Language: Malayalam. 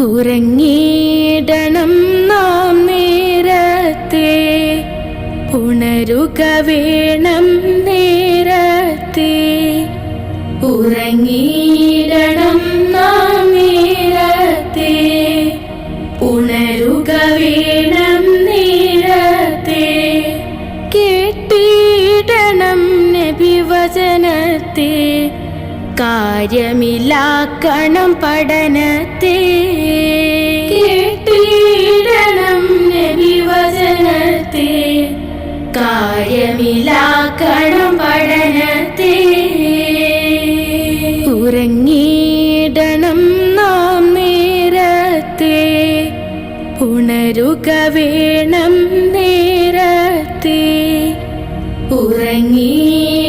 ഉറങ്ങിയിടണം നാം നേരത്തെ. ഉണരുക വേണം നേരത്തെ. ഉറങ്ങിയിടണം നാം നേരത്തെ. ഉണരുക വേണം നേരത്തെ. കേട്ടിടണം നബി വചനത്തെ കാര്യമില്ലാക്കണം പഠനത്തെ. കേട്ടിടണം നബി വചനത്തെ കാര്യമില്ലാക്കണം പഠനത്തെ. ഉറങ്ങിയിടണം നാം നേരത്തെ. ഉണരുക വേണം നേരത്തെ. ഉറങ്ങി